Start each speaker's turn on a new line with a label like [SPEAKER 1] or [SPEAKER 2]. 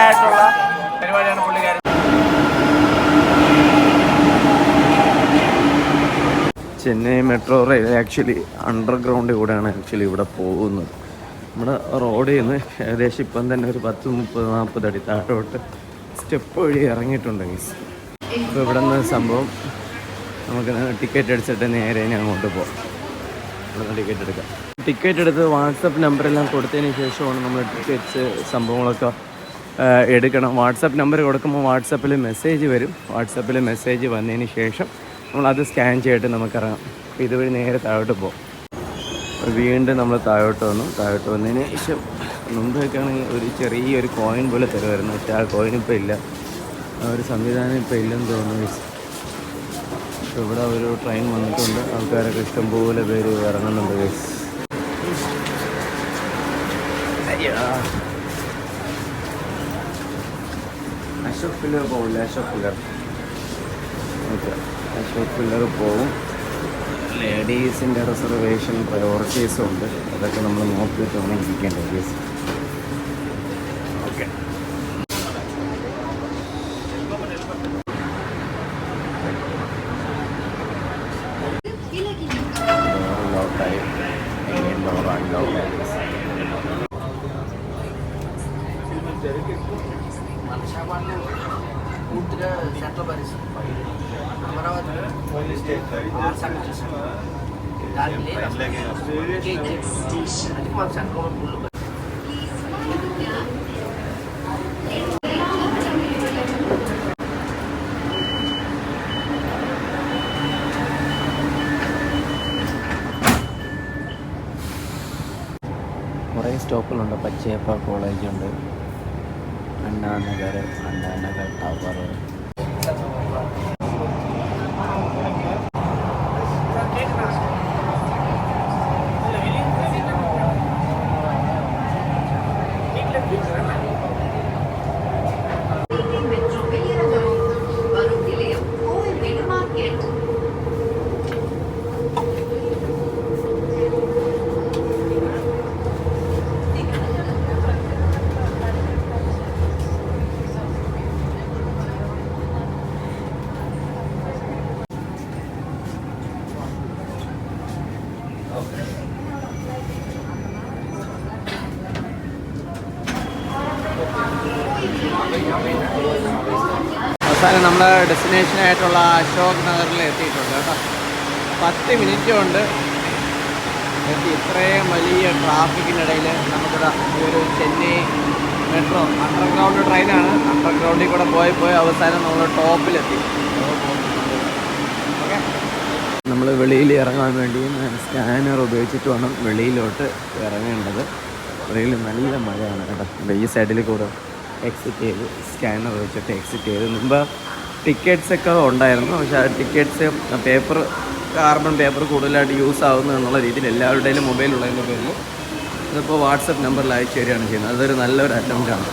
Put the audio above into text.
[SPEAKER 1] ആയിട്ടുള്ള പരിപാടിയാണ് പുള്ളിക്കാരൻ
[SPEAKER 2] ചെന്നൈ മെട്രോ റെയിൽ ആക്ച്വലി അണ്ടർഗ്രൗണ്ടിൽ കൂടെയാണ് ആക്ച്വലി ഇവിടെ പോകുന്നത്. നമ്മുടെ റോഡിൽ നിന്ന് ഏകദേശം ഇപ്പം തന്നെ ഒരു പത്ത് മുപ്പത് നാൽപ്പത് അടി താഴോട്ട് സ്റ്റെപ്പ് വഴി ഇറങ്ങിയിട്ടുണ്ട് മീൻസ് ഇപ്പോൾ ഇവിടെ നിന്ന് സംഭവം നമുക്ക് ടിക്കറ്റ് അടിച്ചിട്ട് നേരെ ഞാൻ അങ്ങോട്ട് പോകാം ഇവിടെ നിന്ന് ടിക്കറ്റ് എടുക്കാം. ടിക്കറ്റ് എടുത്ത് വാട്സപ്പ് നമ്പറെല്ലാം കൊടുത്തതിന് ശേഷമാണ് നമ്മൾ ടിക്കറ്റ്സ് സംഭവങ്ങളൊക്കെ എടുക്കണം. വാട്സപ്പ് നമ്പർ കൊടുക്കുമ്പോൾ വാട്സപ്പിൽ മെസ്സേജ് വരും. വാട്സപ്പിൽ മെസ്സേജ് വന്നതിന് ശേഷം നമ്മളത് സ്കാൻ ചെയ്തിട്ട് നമുക്കിറങ്ങാം. ഇതുവഴി നേരെ താഴോട്ട് പോകും വീണ്ടും നമ്മൾ താഴോട്ട് വന്നു. താഴോട്ട് വന്നതിന് ശേഷം മുമ്പൊക്കെ ആണെങ്കിൽ ഒരു ചെറിയൊരു കോയിൻ പോലെ തരുമായിരുന്നു. പക്ഷേ ആ കോയിൻ ഇപ്പോൾ ഇല്ല. ആ ഒരു സംവിധാനം ഇപ്പോൾ ഇല്ലെന്ന് തോന്നുന്നു ഇപ്പോൾ ഇവിടെ ഒരു ട്രെയിൻ വന്നിട്ടുണ്ട്. ആൾക്കാരൊക്കെ ഇഷ്ടംപോലെ പേര് ഇറങ്ങുന്നുണ്ട് ഗൈസ് അശോക് ഫില്ലർ പോകില്ല Ashok pillar okay. Ashok pillar പോകും ലേഡീസിന്റെ റിസർവേഷൻ പ്രയോറിറ്റീസും ഉണ്ട്. അതൊക്കെ നമ്മൾ നോക്കിയിട്ട് വേണം ഇരിക്കേണ്ട ലേഡീസ്. ഓക്കെ. ലോക്കായി మన సెంట్రల్ അൺലോക്കായി കുറേ സ്റ്റോപ്പുകളുണ്ട്. പച്ചയപ്പ കോളേജുണ്ട്.
[SPEAKER 3] ಅಣ್ಣ ನಗರ್ ಅಣ್ಣ ನಗರ್ ಟಾಪರ್
[SPEAKER 2] അവസാനം നമ്മുടെ ഡെസ്റ്റിനേഷനായിട്ടുള്ള അശോക് നഗറിൽ എത്തിയിട്ടുണ്ട് കേട്ടോ. പത്ത് മിനിറ്റ് കൊണ്ട് എത്തി. ഇത്രയും വലിയ ട്രാഫിക്കിനിടയിൽ നമുക്കിവിടെ ഈ ഒരു ചെന്നൈ മെട്രോ അണ്ടർഗ്രൗണ്ട് ട്രെയിനാണ് അണ്ടർഗ്രൗണ്ടിൽ കൂടെ പോയി പോയി അവസാനം നമ്മൾ ടോപ്പിലെത്തി. നമ്മൾ വെളിയിൽ ഇറങ്ങാൻ വേണ്ടി സ്കാനർ ഉപയോഗിച്ചിട്ട് വേണം വെളിയിലോട്ട് ഇറങ്ങേണ്ടത്. വെളിയിൽ നല്ല മഴയാണ് കേട്ടോ. ഈ സൈഡിൽ കൂടെ എക്സിറ്റ് ചെയ്ത് സ്കാനർ വെച്ചിട്ട് എക്സിറ്റ് ചെയ്ത്. മുമ്പ് ടിക്കറ്റ്സ് ഒക്കെ ഉണ്ടായിരുന്നു. പക്ഷേ ആ ടിക്കറ്റ്സ് പേപ്പർ കാർബൺ പേപ്പർ കൂടുതലായിട്ട് യൂസ് ആവുന്നു എന്നുള്ള രീതിയിൽ എല്ലാവരുടെയും മൊബൈൽ ഉള്ളതിന്റെ പേരിൽ. ഇതിപ്പോൾ വാട്സപ്പ് നമ്പറിൽ അയച്ചു തരികയാണ് ചെയ്യുന്നത്. അതൊരു നല്ലൊരു അറ്റംപ്റ്റാണ്